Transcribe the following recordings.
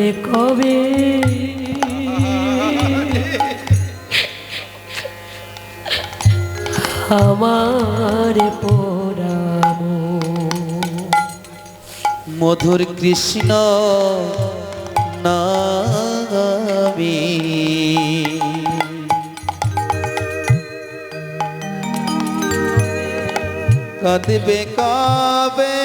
কাঁদবে কবে? আমার পোড়ামো মধুর কৃষ্ণ নামে। কাঁদবে কবে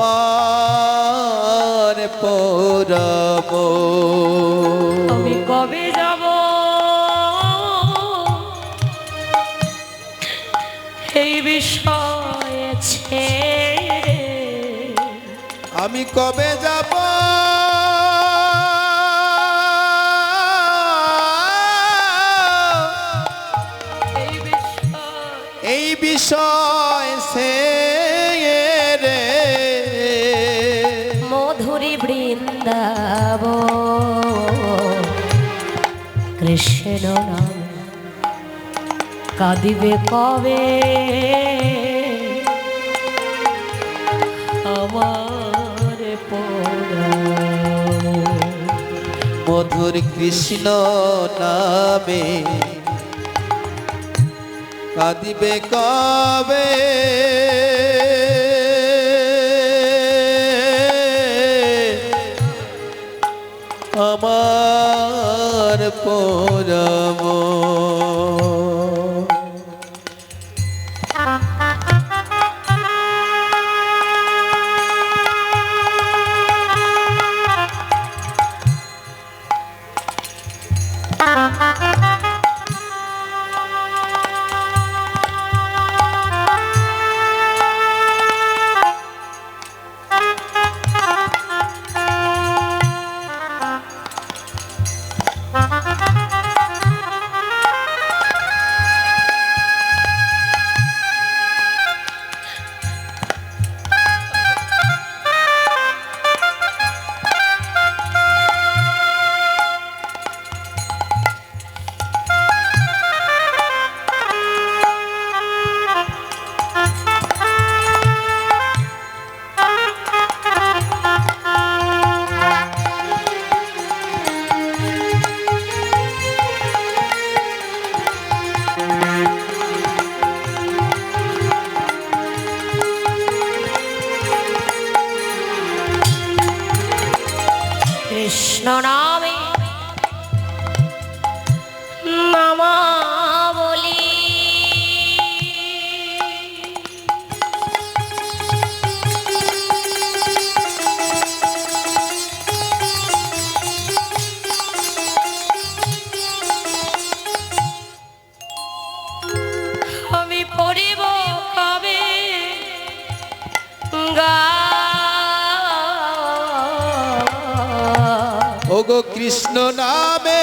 আমার পরব। আমি কবে যাব? এই বিষয়ে আমি কবে যাব? কৃষ্ণ কাঁদিবে কবে? আমার মধুর কৃষ্ণ নামে কাঁদিবে কবে? কৃষ্ণ নামে ওগো কৃষ্ণ নামে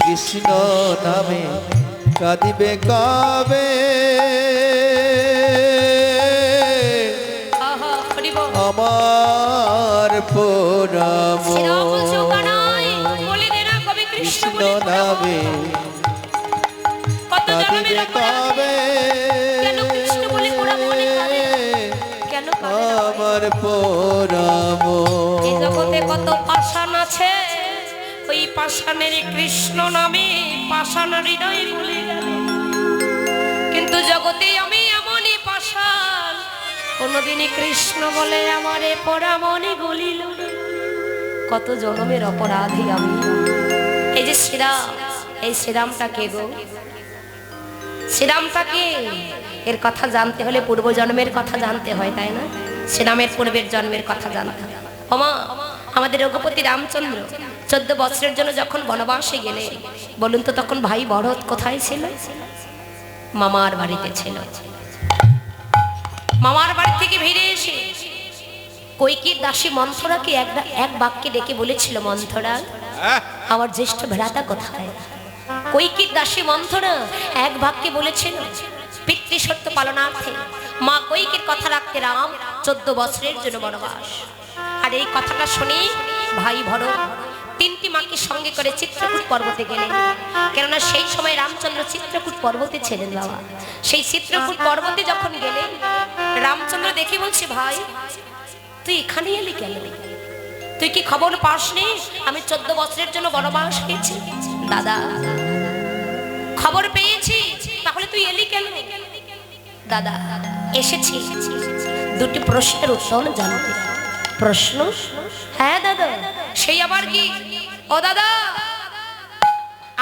কৃষ্ণ নামে কাঁদিবে কবে? আমার পরম কৃষ্ণ নামে কাঁদিবে কবে? আমার পরম জগতে কত পাষাণের কৃষ্ণ নামে পাষাণ হৃদয় ভুলে গেল। কিন্তু জগতে আমি এমনই পাষাণ, কোনোদিনই কৃষ্ণ বলে আমারে পড়া মনে গলিল কত জনমের অপরাধী আমি। এই যে শ্রীরাম, এই শ্রীরামটা কে গো? শ্রীরামটা কে? এর কথা জানতে হলে পূর্বজন্মের কথা জানতে হয়, তাই না? শ্রীরামের পূর্বের জন্মের কথা জানতে হয়। ওমা আমাদের রঘুপতি রামচন্দ্র চোদ্দ বছরের জন্য যখন বনবাসে গেলে বলুন তো তখন ভাই ভরত কোথায় ছিল? মামার বাড়িতে ছিল। মামার বাড়ি থেকে ফিরে এসে কৈকির দাসী মন্থরাকে এক এক বাক্যে ডেকে বলেছিল মন্থরা আমার জ্যেষ্ঠ ভেড়াটা কোথায়? কৈকির দাসী মন্থরা এক বাক্যে বলেছিল পিতৃসত্য পালনার্থে মা কৈকির কথা রাখতে রাম চোদ্দ বছরের জন্য বনবাস। আর এই কথাটা শুনি, ভাই ভরত তিনটি মাকে সঙ্গে করে চিত্রকূট পর্বতে গেলেন কেননা সেই সময় রামচন্দ্র চিত্রকূট পর্বতে ছিলেন বাবা। সেই চিত্রকূট পর্বতে যখন গেলেন রামচন্দ্র দেখে বলছে, ভাই, তুই এখানে এলি কেন? তুই কি খবর পাসনি? আমি চোদ্দ বছরের জন্য বড় বনবাস গেছি দাদা, খবর পেয়েছি, তাহলে তুই এলি কেন? দাদা, এসেছি। দুটি প্রশ্নের উত্তর জানতে। প্রশ্ন? হ্যাঁ দাদা। সেই আবার কি? ও, দাদা।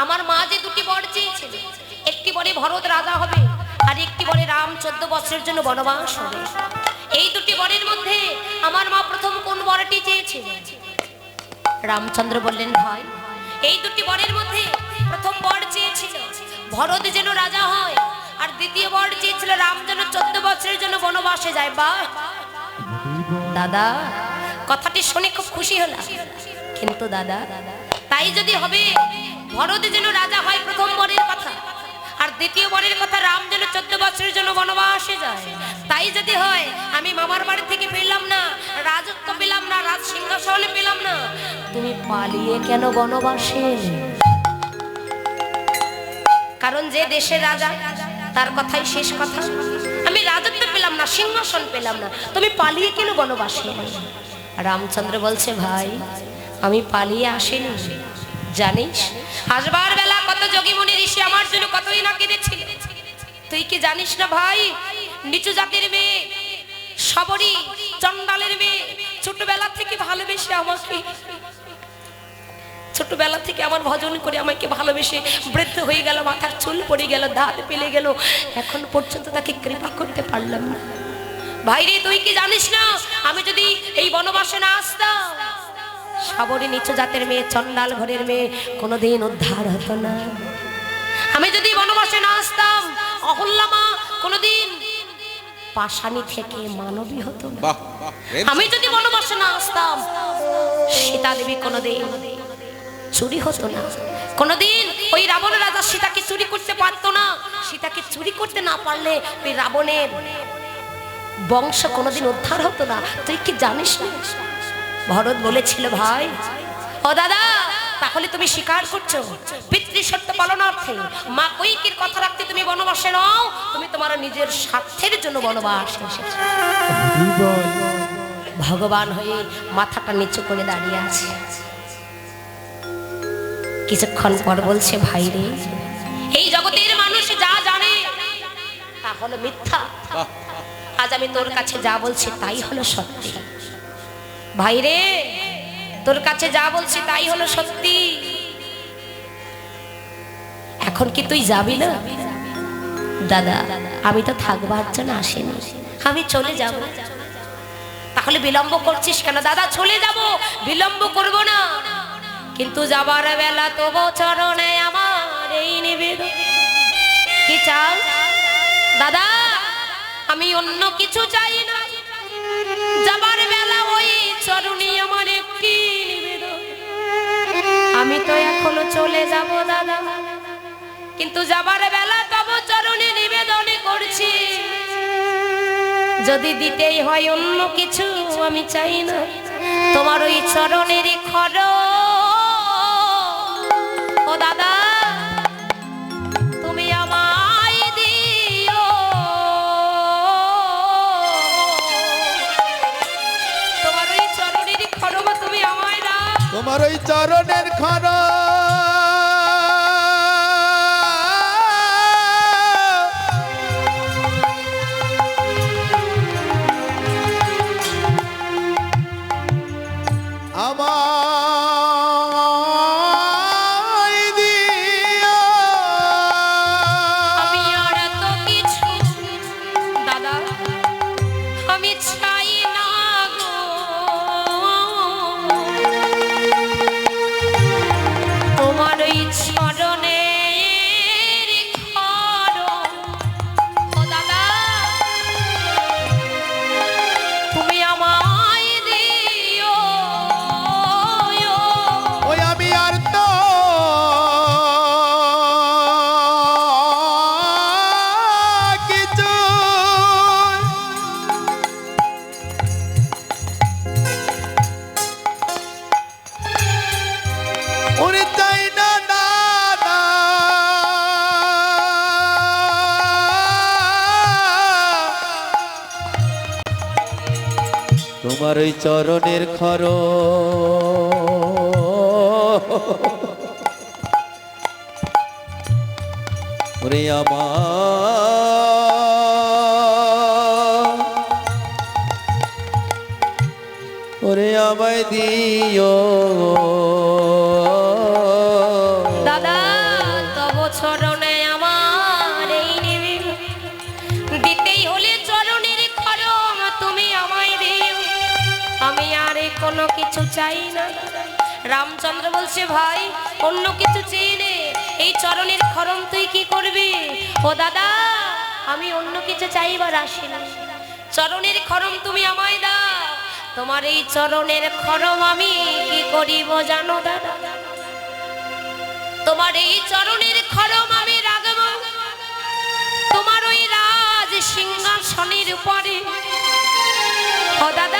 আমার মা যে দুটি বর চেয়েছিল, একটি বরে ভরত রাজা হবে আর একটি বরে রাম চোদ্দ বছরের জন্য বনবাস হবে। এই দুটি বরের মধ্যে আমার মা প্রথম কোন বরটি চেয়েছিল? রামচন্দ্র বললেন, ভাই, এই দুটি বরের মধ্যে প্রথম বর চেয়েছিল ভরত যেন রাজা হয় আর দ্বিতীয় বর চেয়েছিল রাম যেন চোদ্দ বছরের জন্য বনবাসে যায়। বা দাদা, কথাটি শুনে খুব খুশি হলাম কিন্তু দাদা, তাই যদি হবে, ভরত যেন রাজা হয় প্রথম বরের কথা, আর দ্বিতীয় বরের কথা রাম যেন চোদ্দ বছরের জন্য বনবাসে যায়, তাই যদি হয়, আমি মামার বাড়ি থেকে ফিরলাম না, রাজত্ব পেলাম না, রাজ সিংহাসন পেলাম না, তুমি পালিয়ে কেন বনবাসে? কারণ যে দেশের রাজা, তার কথাই শেষ কথা আমি রাজত্ব পেলাম না, সিংহাসন পেলাম না। তুমি পালিয়ে কেন বনবাসে? রামচন্দ্র বলছে, ভাই, আমি পালিয়ে আসিনি। জানিস? আসবার বেলা কত যোগীমণি ঋষি আমার জন্য কতই না কেঁদেছিল। তুই কি জানিস না ভাই? নিচু জাতির মেয়ে সবরই চন্ডালের মেয়ে, ছোটবেলা থেকে ভালোবেসে আমাকে ছোটবেলা থেকে আমার ভজন করে আমাকে ভালোবেসে বৃদ্ধ হয়ে গেল মাথার চুল পড়ে গেল দাঁত পেলে গেল। এখন পর্যন্ত তাকে কৃপা করতে পারলাম না। ভাইরে তুই কি জানিস না? আমি যদি এই বনবাসে না আসতাম সাবরী নিচু জাতের মেয়ে চন্ডাল ঘরের মেয়ে কোনোদিন উদ্ধার হতো না। আমি যদি বনবাসে না আসতাম অহল্যামা কোনোদিন পাশানি থেকে মানবী হতো না। আমি যদি বনবাসে না আসতাম সীতা দেবী কোনোদিন চুরি হতো না। কোনোদিন ওই রাবণ রাজা সীতাকে চুরি করতে পারতো না। সীতাকে চুরি করতে না পারলে ওই রাবণের বংশ কোনোদিন উদ্ধার হতো না। তুই কি জানিস না? ভরত বলেছিল ভাই ও দাদা তাহলে তুমি স্বীকার করছ? পিতৃ সত্য পালনার্থে মা কৈকির কথা রাখতে তুমি বনবাসে নাও। তুমি তোমার নিজের স্বার্থের জন্য বনবাস এসেছ। ভগবান হয়ে মাথাটা নিচু করে দাঁড়িয়ে আছে। কিছুক্ষণ পর বলছে, ভাই রে, এই জগতের মানুষ যা জানে তা হলো মিথ্যা। আজ আমি তোর কাছে যা বলছি তাই হলো সত্যি। ভাই রে, তোর কাছে যা বলছি তাই হলো সত্যি। এখন কি তুই যাবি না? দাদা, আমি তো থাকবার জন্য আসিনি। আমি চলে যাব। তাহলে বিলম্ব করছিস কেন? দাদা, চলে যাব। বিলম্ব করব না। কিন্তু যাবার বেলা তবু চরণে আমার এই নিবেদন। কি চাও? দাদা, আমি অন্য কিছু চাই না। যাবার বেলা ওই চরণী আমার একটি নিবেদন। আমি তো এখনও চলে যাব দাদা। কিন্তু যাবার বেলা তব চরণে নিবেদনে করছি। যদি দিতেই হয় অন্য কিছু আমি চাই না। তোমার ওই চরণেরই খর ও তুমি আমায় দিও। তোমার ওই চরণের খরম তুমি তোমার ওই ওই চরণের খর। ওরে ওরে আমায় দিও। চাই না। রামচন্দ্র বলছে, ভাই, অন্য কিছু চেয়ে নে। এই চরণের খরম তুই কি করবি? ও দাদা, আমি অন্য কিছু চাইবার আসি না। চরণের খরম তুমি আমায় দাও। তোমার এই চরণের খরম আমি কি করিব জানো দাদা? তোমার এই চরণের খরম আমি রাখব। তোমার ওই রাজ সিংহাসনের উপরে। ও দাদা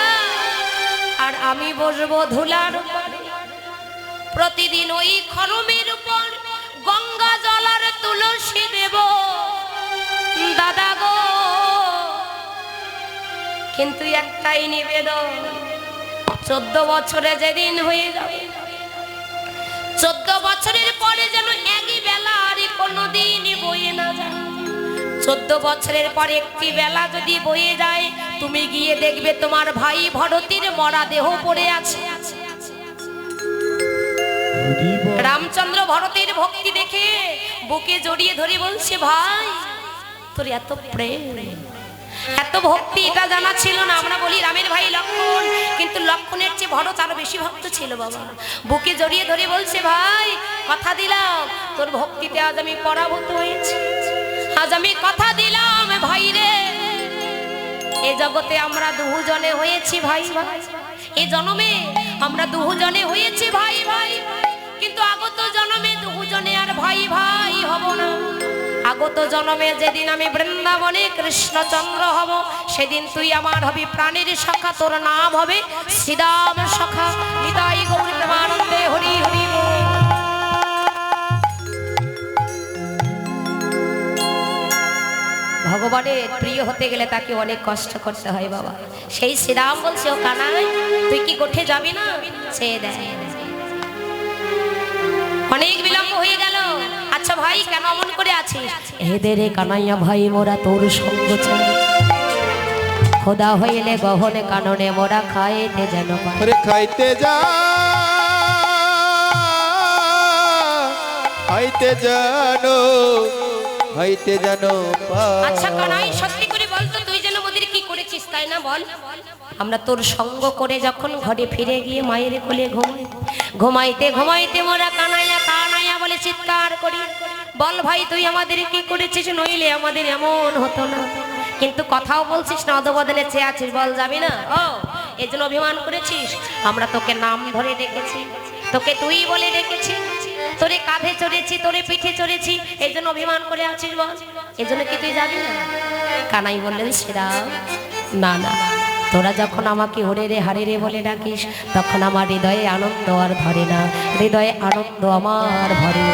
আমি বসবো ধুলার প্রতিদিন ওই খরমের উপর গঙ্গা জলার তুলসী দেব। দাদা গো, কিন্তু একটাই নিবেদন, চোদ্দ বছরে যেদিন হয়ে যাবে, চোদ্দ বছরের পরে যেন একই বেলা আর কোনোদিন বয়ে না চোদ্দ বছরের পর একটি বেলা যদি বয়ে যায়, তুমি গিয়ে দেখবে তোমার ভাই ভরতির মরা দেহ পড়ে আছে। রামচন্দ্র ভরতের ভক্তি দেখে বুকে জড়িয়ে ধরে বলছে, ভাই, তোর এত প্রেম, এত ভক্তি, এটা জানা ছিল না। আমরা বলি, রামের ভাই লক্ষণ। কিন্তু লক্ষণের চেয়ে ভরত আরও বেশি ভক্ত ছিল বাবা। বুকে জড়িয়ে ধরে বলছে, ভাই, কথা দিলাম, তোর ভক্তিতে আজ আমি পরাভূত হয়েছি। আজ আমি কথা দিলাম, ভাই রে। এ জগতে আমরা দুজনে হয়েছি ভাই ভাই। এ জন্মে আমরা দুজনে হয়েছি ভাই ভাই। কিন্তু আগত জন্মে দুজনে আর ভাই ভাই হব না। আগত জন্মে যেদিন আমি বৃন্দাবনে কৃষ্ণচন্দ্র হব, সেদিন তুই আমার হবি প্রাণীর সখা তোর নাম হবে শ্রীরাম সখা নিতাই গৌরী ভগবানের প্রিয় হতে গেলে তাকে অনেক কষ্ট করতে হয় বাবা। সেই শ্রীরাম বলছে, ও কানাই, তুই কি কোঠে যাবি না? সে দেয়। অনেক বিলম্ব হয়ে গেল। আচ্ছা ভাই, কেন অমন করে আছিস? হেদে রে কানাইয়া ভাই, মোরা তোর সঙ্গ চাই। খোদা হইলে গহনে কাননে মোরা খাইতে যেন। খাইতে যা, খাইতে জানো খাইতে জানো আচ্ছা কানাই, সত্যি করে বল তো, তুই যেন কি করেছিস, তাই না বল? আমরা তোর সঙ্গ করে যখন ঘরে ফিরে গিয়ে মায়ের কোলে ঘুমাই ঘুমাইতে ঘুমাইতে মোরা কানাইয়া কানাইয়া বলে চিৎকার করি। বল ভাই, তুই আমাদের কি করেছিস, নইলে আমাদের এমন হতো না। কিন্তু কথাও বলছিস না অদবদলে চেয়ে আছিস, বল যাবি না? ও এই জন্য অভিমান করেছিস? আমরা তোকে নাম ধরে ডেকেছি। তোকে তুই বলে ডেকেছি। তোরে কাঁধে চড়েছি, তোরে পিঠে চড়েছি, এই জন্য অভিমান করে আছিস বল এই জন্য কি তুই যাবি না? কানাই বললেন, সেরা, না না, তোরা যখন আমাকে হরে রে, হারে রে বলে ডাকিস, তখন আমার হৃদয়ে আনন্দ আর ভরে না। হৃদয়ে আনন্দ আমার ভরে।